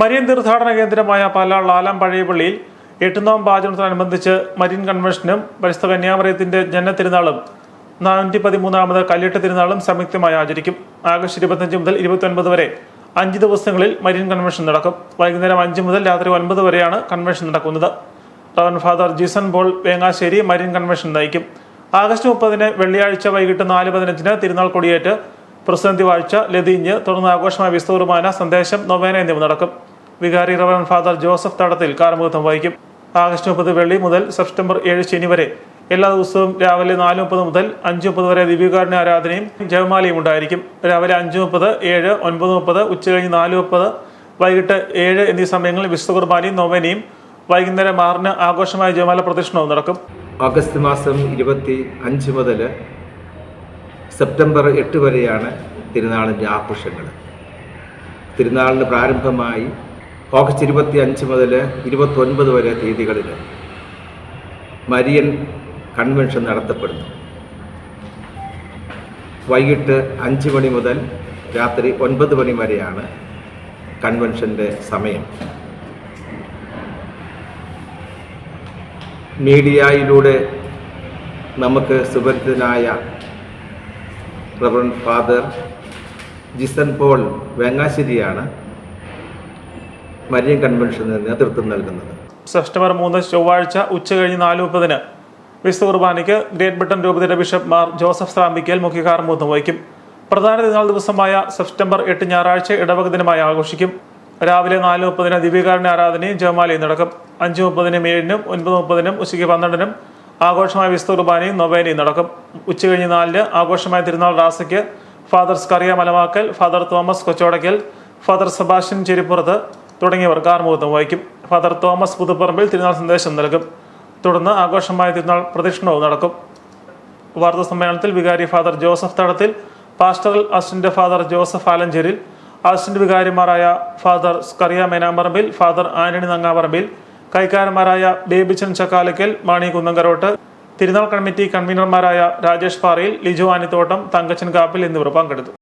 Marian തീർത്ഥാടന കേന്ദ്രമായ Pala ലാലാം പഴയപള്ളിയിൽ എട്ടുനാം പാചനത്തോടനുബന്ധിച്ച് Marian കൺവെൻഷനും പരിസ്ഥ കന്യാമറിയത്തിന്റെ ജനത്തിരുനാളും നാനൂറ്റി പതിമൂന്നാമത് കല്ലിട്ട് തിരുനാളും സംയുക്തമായി ആചരിക്കും. ആഗസ്റ്റ് ഇരുപത്തഞ്ച് മുതൽ ഇരുപത്തി വരെ അഞ്ച് ദിവസങ്ങളിൽ മരിയൻ കൺവെൻഷൻ നടക്കും. വൈകുന്നേരം അഞ്ച് മുതൽ രാത്രി ഒൻപത് വരെയാണ് കൺവെൻഷൻ നടക്കുന്നത്. Reverend father Jeeson Paul Vengasseri Marian convention നയിക്കും. ആഗസ്റ്റ് മുപ്പതിന് വെള്ളിയാഴ്ച വൈകിട്ട് നാല് പതിനഞ്ചിന് തിരുനാൾ കൊടിയേറ്റ് പ്രസിദ്ധി വാഴ്ച ലതിഞ്ഞ് തുടർന്ന് ആഘോഷമായ വിസ്തൂർമാന സന്ദേശം നൊവേന എന്നിവ നടക്കും. വികാരി റവൻ ഫാദർ ജോസഫ് തടത്തിൽ കാർമുഖത്വം വഹിക്കും. ആഗസ്റ്റ് മുപ്പത് വെള്ളി മുതൽ സെപ്റ്റംബർ ഏഴ് ശനി വരെ. എല്ലാ ദിവസവും രാവിലെ നാല് മുപ്പത് മുതൽ അഞ്ച് മുപ്പത് വരെ ദിവ്യകാരുണ്യ ആരാധനയും ജപമാലയും ഉണ്ടായിരിക്കും. രാവിലെ അഞ്ച് മുപ്പത് ഏഴ് ഒൻപത് മുപ്പത് ഉച്ചകഴിഞ്ഞ് നാല് മുപ്പത് വൈകിട്ട് ഏഴ് എന്നീ സമയങ്ങളിൽ വിശുദ്ധ കുർബാനയും നൊവേനയും വൈകുന്നേരം ആറിന് ആഘോഷമായ ജപമാല പ്രദക്ഷിണവും നടക്കും. ഓഗസ്റ്റ് മാസം ഇരുപത്തി അഞ്ച് മുതൽ സെപ്റ്റംബർ എട്ട് വരെയാണ് തിരുനാളിന്റെ ആഘോഷങ്ങൾ. തിരുനാളിന് പ്രാരംഭമായി ഓഗസ്റ്റ് ഇരുപത്തി അഞ്ച് മുതൽ ഇരുപത്തൊൻപത് വരെ തീയതികളിൽ മരിയൻ കൺവെൻഷൻ നടത്തപ്പെടുന്നു. വൈകിട്ട് അഞ്ച് മണി മുതൽ രാത്രി ഒൻപത് മണി വരെയാണ് കൺവെൻഷന്റെ സമയം. മീഡിയയിലൂടെ നമുക്ക് സുപരിചിതനായ റവറൻ ഫാദർ ജിസൻ പോൾ വെങ്ങാശ്ശേരിയാണ് മരിയൻ കൺവെൻഷന് നേതൃത്വം നൽകുന്നത്. സെപ്റ്റംബർ മൂന്ന് ചൊവ്വാഴ്ച ഉച്ചകഴിഞ്ഞ് നാല് മുപ്പതിന് വിശുദ്ധ കുർബാനയ്ക്ക് ഗ്രേറ്റ് ബ്രിട്ടൻ രൂപതയുടെ ബിഷപ്പ് മാർ ജോസഫ് സ്രാമ്പിക്കൽ മുഖ്യകാരം മൂന്ന് വഹിക്കും. പ്രധാന തിരുനാൾ ദിവസമായ സെപ്റ്റംബർ എട്ട് ഞായറാഴ്ച ഇടവക ദിനമായി ആഘോഷിക്കും. രാവിലെ നാല് മുപ്പതിന് ദിവ്യകാരുണ്യ ആരാധനയും ജപമാലയും നടക്കും. അഞ്ച് മുപ്പതിനും ഏഴിനും ഒൻപത് മുപ്പതിനും ഉച്ചയ്ക്ക് പന്ത്രണ്ടിനും ആഘോഷമായ വിശുദ്ധ കുർബാനയും നൊവേനയും നടക്കും. ഉച്ചകഴിഞ്ഞ് നാലിന് ആഘോഷമായ തിരുനാൾ റാസയ്ക്ക് father Scaria Malavakkal father Thomas Kochodakkal father Sebastian Cherippurath തുടങ്ങിയവർ കാർമുഖത്വം വഹിക്കും. ഫാദർ തോമസ് പുതുപ്പറമ്പിൽ തിരുനാൾ സന്ദേശം നൽകും. തുടർന്ന് ആഘോഷമായ തിരുനാൾ പ്രദക്ഷിണവും നടക്കും. വാർത്താ സമ്മേളനത്തിൽ വികാരി father Joseph Thadathil pastoral assistant father Joseph Alancheril assistant വികാരിമാരായ father Skariah Menamparambil father Antony Nangaparambil കൈക്കാരന്മാരായ Babychan Chakkalakkal Mani കുന്നങ്കരോട്ട് തിരുനാൾ കമ്മിറ്റി കൺവീനർമാരായ രാജേഷ് പാറയിൽ ലിജു ആനിത്തോട്ടം തങ്കച്ചൻ കാപ്പിൽ എന്നിവർ പങ്കെടുത്തു.